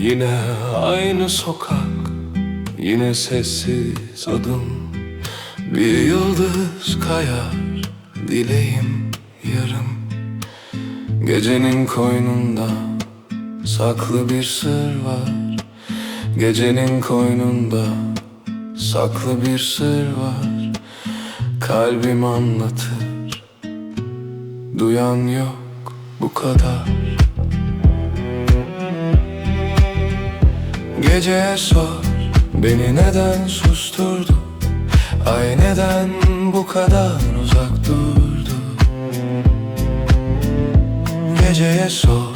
Yine aynı sokak Yine sessiz adım. Bir yıldız kayar Dileğim yarım. Gecenin koynunda Saklı bir sır var. Gecenin koynunda Saklı bir sır var. Kalbim anlatır Duyan yok bu kadar Geceye sor Beni neden susturdu Ay neden bu kadar uzak durdu Geceye sor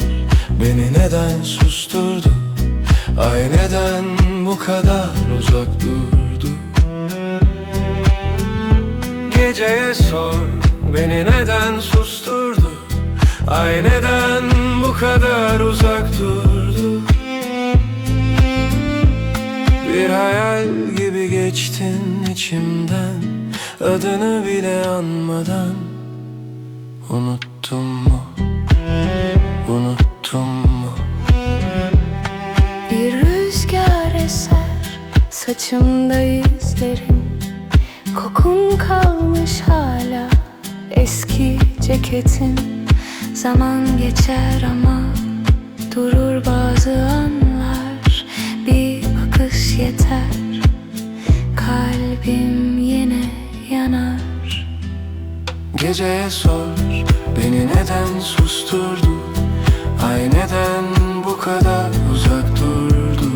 Beni neden susturdu Ay neden bu kadar uzak durdu Geceye sor Beni neden susturdu Ay neden bu kadar uzak durdu Bir hayal gibi geçtin içimden Adını bile anmadan Unuttun mu? Unuttun mu? Bir rüzgar eser Saçımda izlerin Kokun kalmış hala Eski ceketin Zaman geçer ama Durur bazı anlar Geceye sor Beni neden susturdu Ay neden bu kadar uzak durdu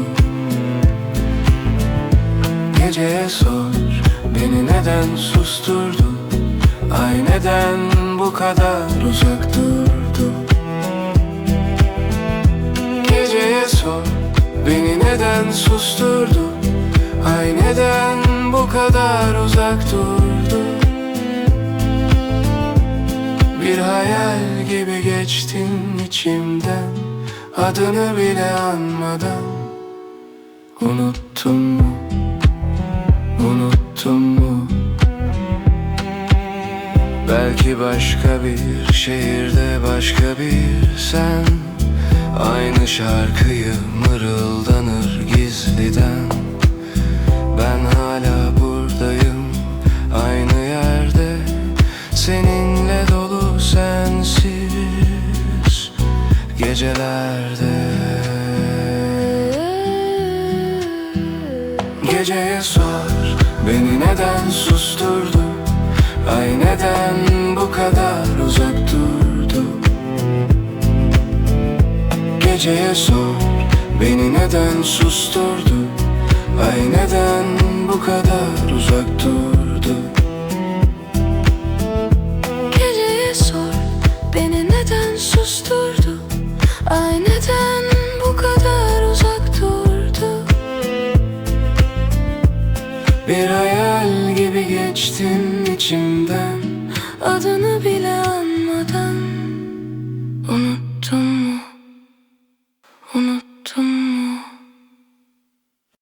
Geceye sor Beni neden susturdu Ay neden bu kadar uzak durdu Geceye sor Beni neden susturdu Ay neden bu kadar uzak durdu Bir hayal gibi geçtin içimden. Adını bile anmadan. Unuttun mu? Unuttun mu? Belki başka bir şehirde başka bir sen. Aynı şarkıyı mırıldanır gizliden. Ben hala buradayım aynı yerde. Seninle gecelerde Geceye sor beni neden susturdu Ay neden bu kadar uzak durdu Geceye sor beni neden susturdu Ay neden bu kadar uzak durdu Bir hayal gibi geçtin içimden. Adını